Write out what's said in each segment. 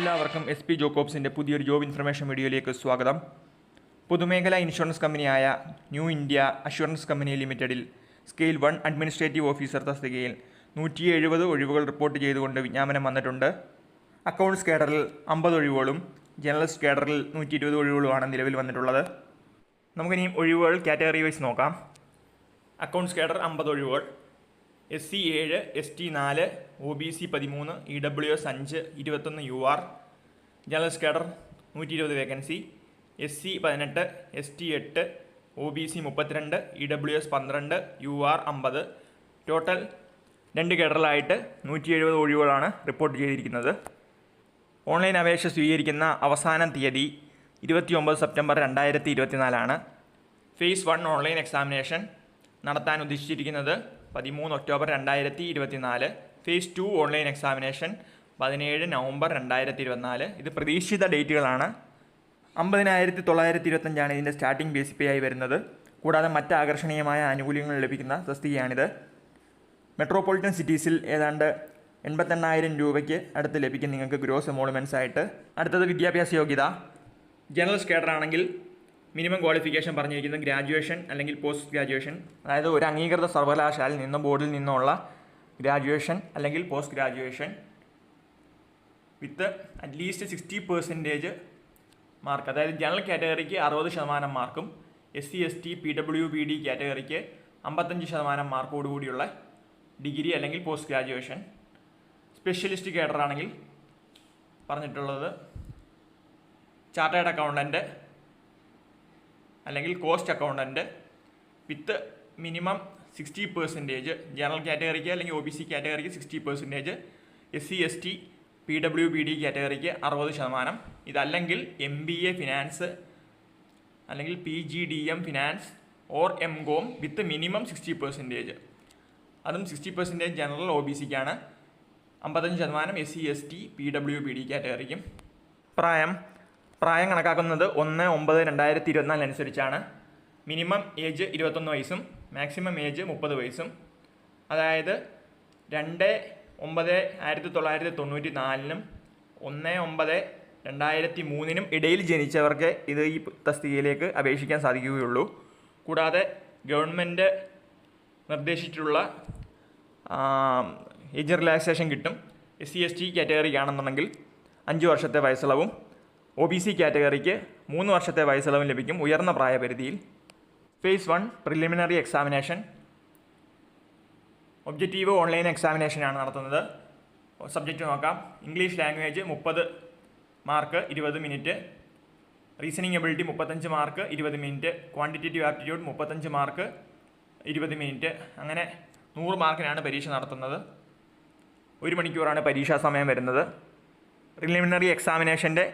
എല്ലാവർക്കും S P ജോക്കോബ്സിന്റെ പുതിയൊരു job information വീഡിയോയിലേക്ക് സ്വാഗതം. പൊതുമേഖലാ ഇൻഷുറൻസ് കമ്പനിയായ ന്യൂ ഇന്ത്യ അഷുറൻസ് കമ്പനി ലിമിറ്റഡിൽ സ്കെയിൽ വൺ അഡ്മിനിസ്ട്രേറ്റീവ് ഓഫീസർ തസ്തികയിൽ നൂറ്റി എഴുപത് ഒഴിവുകൾ റിപ്പോർട്ട് ചെയ്തുകൊണ്ട് വിജ്ഞാപനം വന്നിട്ടുണ്ട്. അക്കൗണ്ട്സ് കേഡറിൽ അമ്പത് ഒഴിവുകളും ജേർണലിസ്റ്റ് കേഡറിൽ നൂറ്റി ഇരുപത് ഒഴിവുകളുമാണ് നിലവിൽ വന്നിട്ടുള്ളത്. നമുക്കിനി ഒഴിവുകൾ കാറ്റഗറി വൈസ് നോക്കാം. അക്കൗണ്ട്സ് കേഡർ അമ്പത് ഒഴിവുകൾ എസ് സി ഏഴ് എസ് ടി നാല് ഒ ബി സി പതിമൂന്ന് ഇ ഡബ്ല്യു എസ് അഞ്ച് ഇരുപത്തൊന്ന് യു ആർ ജനറൽ സ്കേഡർ നൂറ്റി ഇരുപത് വേക്കൻസി എസ് സി പതിനെട്ട് എസ് ടി എട്ട് ഒ ബി സി മുപ്പത്തിരണ്ട് ഇ ഡബ്ല്യു എസ് പന്ത്രണ്ട് യു ആർ അമ്പത്. ടോട്ടൽ രണ്ട് കേഡറിലായിട്ട് നൂറ്റി എഴുപത് ഒഴിവുകളാണ് റിപ്പോർട്ട് ചെയ്തിരിക്കുന്നത്. ഓൺലൈൻ അപേക്ഷ സ്വീകരിക്കുന്ന അവസാന തീയതി ഇരുപത്തിയൊമ്പത് സെപ്റ്റംബർ രണ്ടായിരത്തി ഇരുപത്തിനാലാണ്. ഫേസ് വൺ ഓൺലൈൻ എക്സാമിനേഷൻ നടത്താൻ ഉദ്ദേശിച്ചിരിക്കുന്നത് പതിമൂന്ന് ഒക്ടോബർ രണ്ടായിരത്തി ഇരുപത്തിനാല് ഫേസ് ടു ഓൺലൈൻ എക്സാമിനേഷൻ പതിനേഴ് നവംബർ രണ്ടായിരത്തി ഇരുപത്തിനാല് ഇത് പ്രതീക്ഷിത ഡേറ്റുകളാണ്. അമ്പതിനായിരത്തി തൊള്ളായിരത്തി ഇരുപത്തഞ്ചാണ് ഇതിന്റെ സ്റ്റാർട്ടിംഗ് ബേസ് പേ ആയി വരുന്നത്. കൂടാതെ മറ്റ് ആകർഷണീയമായ ആനുകൂല്യങ്ങൾ ലഭിക്കുന്ന തസ്തികയാണിത്. മെട്രോപൊളിറ്റൻ സിറ്റീസിൽ ഏതാണ്ട് എൺപത്തെണ്ണായിരം രൂപയ്ക്ക് അടുത്ത് ലഭിക്കും നിങ്ങൾക്ക് ഗ്രോസ് എമോളുമെന്റ്സ് ആയിട്ട്. അടുത്തത് വിദ്യാഭ്യാസ യോഗ്യത. ജനറൽ സ്കേഡർ ആണെങ്കിൽ മിനിമം ക്വാളിഫിക്കേഷൻ പറഞ്ഞിരിക്കുന്നത് ഗ്രാജുവേഷൻ അല്ലെങ്കിൽ പോസ്റ്റ് ഗ്രാജുവേഷൻ. അതായത് ഒരു അംഗീകൃത സർവകലാശാലയിൽ നിന്നോ ബോർഡിൽ നിന്നുള്ള ഗ്രാജുവേഷൻ അല്ലെങ്കിൽ post graduation with at least sixty percentage mark അതായത് ജനറൽ കാറ്റഗറിക്ക് അറുപത് ശതമാനം മാർക്കും S C S T P W P D കാറ്റഗറിക്ക് അമ്പത്തഞ്ച് ശതമാനം മാർക്കോടുകൂടിയുള്ള ഡിഗ്രി അല്ലെങ്കിൽ പോസ്റ്റ് ഗ്രാജുവേഷൻ. സ്പെഷ്യലിസ്റ്റ് കേഡറാണെങ്കിൽ പറഞ്ഞിട്ടുള്ളത് ചാർട്ടേഡ് അക്കൗണ്ടന്റ് അല്ലെങ്കിൽ cost accountant with minimum sixty percentage general കാറ്റഗറിക്ക് അല്ലെങ്കിൽ O B C കാറ്റഗറിക്ക് sixty percentage S C S T P W B D കാറ്റഗറിക്ക് അറുപത് ശതമാനം. ഇതല്ലെങ്കിൽ എം ബി എ ഫിനാൻസ് അല്ലെങ്കിൽ P G D M finance or M com with minimum sixty percentage അതും sixty percentage general O B സിക്കാണ് അമ്പത്തഞ്ച് ശതമാനം S C S T P W B D കാറ്റഗറിക്കും പ്രായം പ്രായം കണക്കാക്കുന്നത് ഒന്ന് ഒമ്പത് രണ്ടായിരത്തി ഇരുപത്തിനാല് അനുസരിച്ചാണ്. മിനിമം ഏജ് ഇരുപത്തൊന്ന് വയസ്സും മാക്സിമം ഏജ് മുപ്പത് വയസ്സും. അതായത് രണ്ട് ഒമ്പത് ആയിരത്തി തൊള്ളായിരത്തി തൊണ്ണൂറ്റി നാലിനും ഒന്ന് ഒമ്പത് രണ്ടായിരത്തി മൂന്നിനും ഇടയിൽ ജനിച്ചവർക്ക് ഇത് ഈ തസ്തികയിലേക്ക് അപേക്ഷിക്കാൻ സാധിക്കുകയുള്ളൂ. കൂടാതെ ഗവൺമെന്റ് നിർദ്ദേശിച്ചിട്ടുള്ള ഏജ് റിലാക്സേഷൻ കിട്ടും. എസ് സി എസ് ടി കാറ്റഗറിക്കാണെന്നുണ്ടെങ്കിൽ അഞ്ച് വർഷത്തെ വയസ്സിളവും ഒ ബി സി കാറ്റഗറിക്ക് മൂന്ന് വർഷത്തെ വയസ്സളവും ലഭിക്കും ഉയർന്ന പ്രായപരിധിയിൽ. Phase one preliminary examination objective online എക്സാമിനേഷനാണ് നടത്തുന്നത്. സബ്ജക്റ്റ് നോക്കാം. ഇംഗ്ലീഷ് ലാംഗ്വേജ് മുപ്പത് മാർക്ക് ഇരുപത് മിനിറ്റ് റീസണിങ് എബിലിറ്റി മുപ്പത്തഞ്ച് മാർക്ക് ഇരുപത് മിനിറ്റ് ക്വാണ്ടിറ്റേറ്റീവ് ആപ്റ്റിറ്റ്യൂഡ് മുപ്പത്തഞ്ച് മാർക്ക് ഇരുപത് മിനിറ്റ് അങ്ങനെ നൂറ് മാർക്കിനാണ് പരീക്ഷ നടത്തുന്നത്. ഒരു മണിക്കൂറാണ് പരീക്ഷാ സമയം വരുന്നത്. പ്രിലിമിനറി എക്സാമിനേഷന്റെ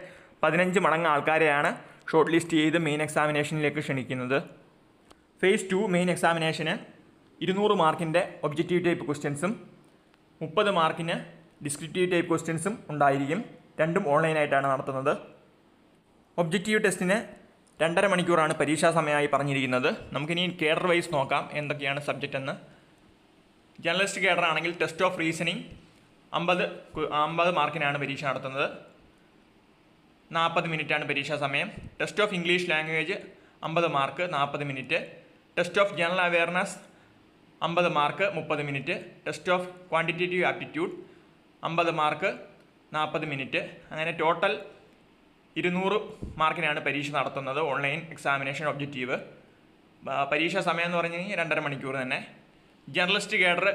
പതിനഞ്ച് മടങ്ങ് ആൾക്കാരെയാണ് ഷോർട്ട് ലിസ്റ്റ് ചെയ്ത് മെയിൻ എക്സാമിനേഷനിലേക്ക് ക്ഷണിക്കുന്നത്. ഫേസ് ടു മെയിൻ എക്സാമിനേഷന് ഇരുന്നൂറ് മാർക്കിന്റെ ഒബ്ജക്റ്റീവ് ടൈപ്പ് ക്വസ്റ്റ്യൻസും മുപ്പത് മാർക്കിന് ഡിസ്ക്രിപ്റ്റീവ് ടൈപ്പ് ക്വസ്റ്റ്യൻസും ഉണ്ടായിരിക്കും. രണ്ടും ഓൺലൈനായിട്ടാണ് നടത്തുന്നത്. ഒബ്ജക്റ്റീവ് ടെസ്റ്റിന് രണ്ടര മണിക്കൂറാണ് പരീക്ഷാ സമയമായി പറഞ്ഞിരിക്കുന്നത്. നമുക്കിനി കേഡർ വൈസ് നോക്കാം എന്തൊക്കെയാണ് സബ്ജക്റ്റ് എന്ന്. ജേർണലിസ്റ്റ് കേഡർ ആണെങ്കിൽ ടെസ്റ്റ് ഓഫ് റീസണിങ് അമ്പത് അമ്പത് മാർക്കിനാണ് പരീക്ഷ നടത്തുന്നത്. നാൽപ്പത് മിനിറ്റാണ് പരീക്ഷാ സമയം. ടെസ്റ്റ് ഓഫ് ഇംഗ്ലീഷ് ലാംഗ്വേജ് അമ്പത് മാർക്ക് നാൽപ്പത് minute. Test of general awareness അമ്പത് മാർക്ക് മുപ്പത് minute. Test of quantitative aptitude അമ്പത് മാർക്ക് നാൽപ്പത് മിനിറ്റ്. അങ്ങനെ ടോട്ടൽ ഇരുന്നൂറ് മാർക്കിനാണ് പരീക്ഷ നടത്തുന്നത് ഓൺലൈൻ എക്സാമിനേഷൻ ഒബ്ജക്റ്റീവ് പരീക്ഷാ സമയം എന്ന് പറഞ്ഞു കഴിഞ്ഞാൽ രണ്ടര മണിക്കൂർ തന്നെ. ജേർണലിസ്റ്റ് കേഡർ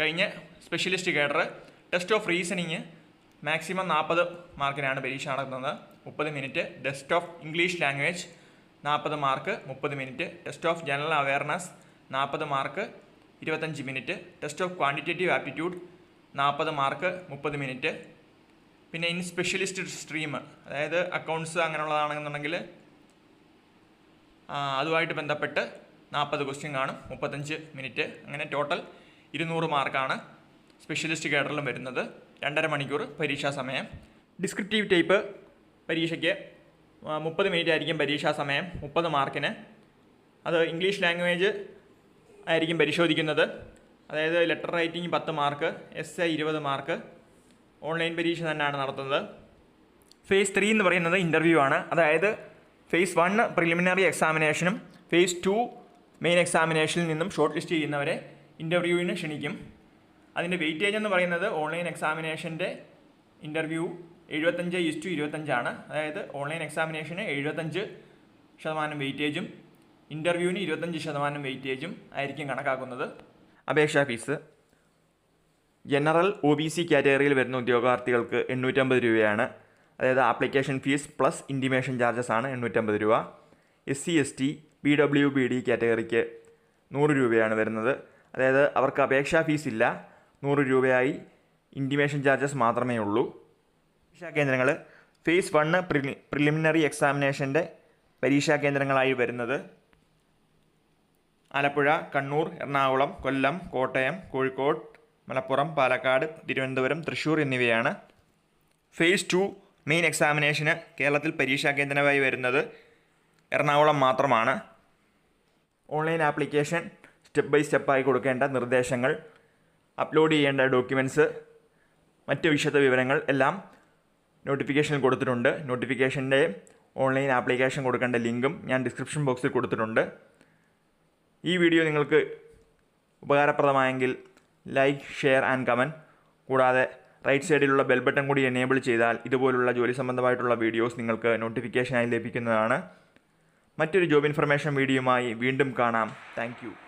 കഴിഞ്ഞ് specialist cadre test of reasoning maximum നാൽപ്പത് മാർക്കിനാണ് പരീക്ഷ നടത്തുന്നത് മുപ്പത് minute test of English language നാൽപ്പത് മാർക്ക് മുപ്പത് minute test of general awareness നാൽപ്പത് മാർക്ക് ഇരുപത്തഞ്ച് minute test of quantitative aptitude നാൽപ്പത് മാർക്ക് മുപ്പത് മിനിറ്റ് പിന്നെ ഇൻ സ്പെഷ്യലിസ്റ്റ് സ്ട്രീം അതായത് അക്കൗണ്ട്സ് അങ്ങനെയുള്ളതാണെന്നുണ്ടെങ്കിൽ അതുമായിട്ട് ബന്ധപ്പെട്ട് നാൽപ്പത് ക്വസ്റ്റ്യൻ കാണും. മുപ്പത്തഞ്ച് മിനിറ്റ് അങ്ങനെ ടോട്ടൽ ഇരുന്നൂറ് മാർക്കാണ് സ്പെഷ്യലിസ്റ്റ് കേഡറിലും വരുന്നത്. രണ്ടര മണിക്കൂർ പരീക്ഷാ സമയം. ഡിസ്ക്രിപ്റ്റീവ് ടൈപ്പ് പരീക്ഷയ്ക്ക് മുപ്പത് മിനിറ്റ് ആയിരിക്കും പരീക്ഷാ സമയം മുപ്പത് മാർക്കിന് അത് ഇംഗ്ലീഷ് ലാംഗ്വേജ് ആയിരിക്കും പരിശോധിക്കുന്നത്. അതായത് ലെറ്റർ റൈറ്റിംഗ് പത്ത് മാർക്ക് എസ് എ ഇരുപത് മാർക്ക് ഓൺലൈൻ പരീക്ഷ തന്നെയാണ് നടത്തുന്നത്. ഫേസ് ത്രീ എന്ന് പറയുന്നത് ഇന്റർവ്യൂ ആണ്. അതായത് ഫേസ് വൺ പ്രിലിമിനറി എക്സാമിനേഷനും ഫേസ് ടു മെയിൻ എക്സാമിനേഷനിൽ നിന്നും ഷോർട്ട് ലിസ്റ്റ് ചെയ്യുന്നവരെ ഇന്റർവ്യൂവിന് ക്ഷണിക്കും. അതിന്റെ വെയിറ്റേജ് എന്ന് പറയുന്നത് ഓൺലൈൻ എക്സാമിനേഷന്റെ ഇന്റർവ്യൂ എഴുപത്തഞ്ച് ഇസ് ടു ഇരുപത്തഞ്ചാണ് അതായത് ഓൺലൈൻ എക്സാമിനേഷന് എഴുപത്തഞ്ച് ശതമാനം വെയിറ്റേജും ഇന്റർവ്യൂവിന് ഇരുപത്തഞ്ച് ശതമാനം വെയിറ്റേജും ആയിരിക്കും കണക്കാക്കുന്നത്. അപേക്ഷാ fees general O B C കാറ്റഗറിയിൽ വരുന്ന ഉദ്യോഗാർത്ഥികൾക്ക് എണ്ണൂറ്റമ്പത് രൂപയാണ്. അതായത് application fees plus intimation charges ആണ് എണ്ണൂറ്റമ്പത് രൂപ. S C S T B W B D കാറ്റഗറിക്ക് നൂറ് രൂപയാണ് വരുന്നത്. അതായത് അവർക്ക് അപേക്ഷാ ഫീസ് ഇല്ല. നൂറ് രൂപയായി ഇന്റിമേഷൻ ചാർജസ് മാത്രമേ ഉള്ളൂ. പരീക്ഷാ കേന്ദ്രങ്ങൾ ഫേസ് വണ്ണ് പ്രിലി പ്രിലിമിനറി എക്സാമിനേഷന്റെ പരീക്ഷാ കേന്ദ്രങ്ങളായി വരുന്നത് ആലപ്പുഴ കണ്ണൂർ എറണാകുളം കൊല്ലം കോട്ടയം കോഴിക്കോട് മലപ്പുറം പാലക്കാട് തിരുവനന്തപുരം തൃശ്ശൂർ എന്നിവയാണ്. ഫേസ് ടു മെയിൻ എക്സാമിനേഷന് കേരളത്തിൽ പരീക്ഷാ കേന്ദ്രമായി വരുന്നത് എറണാകുളം മാത്രമാണ്. ഓൺലൈൻ ആപ്ലിക്കേഷൻ സ്റ്റെപ്പ് ബൈ സ്റ്റെപ്പായി കൊടുക്കേണ്ട നിർദ്ദേശങ്ങൾ അപ്ലോഡ് ചെയ്യേണ്ട ഡോക്യുമെന്റ്സ് മറ്റ് വിശദ വിവരങ്ങൾ എല്ലാം നോട്ടിഫിക്കേഷനിൽ കൊടുത്തിട്ടുണ്ട്. നോട്ടിഫിക്കേഷന്റെ ഓൺലൈൻ ആപ്ലിക്കേഷൻ കൊടുക്കേണ്ട ലിങ്കും ഞാൻ ഡിസ്ക്രിപ്ഷൻ ബോക്സിൽ കൊടുത്തിട്ടുണ്ട്. ഈ വീഡിയോ നിങ്ങൾക്ക് ഉപകാരപ്രദമായെങ്കിൽ ലൈക്ക് ഷെയർ ആൻഡ് കമന്റ് കൂടാതെ റൈറ്റ് സൈഡിലുള്ള ബെൽ ബട്ടൺ കൂടി എനേബിൾ ചെയ്താൽ ഇതുപോലുള്ള ജോലി സംബന്ധമായിട്ടുള്ള വീഡിയോസ് നിങ്ങൾക്ക് നോട്ടിഫിക്കേഷനായി ലഭിക്കുന്നതാണ്. മറ്റൊരു ജോബ് ഇൻഫർമേഷൻ വീഡിയോയുമായി വീണ്ടും കാണാം. താങ്ക്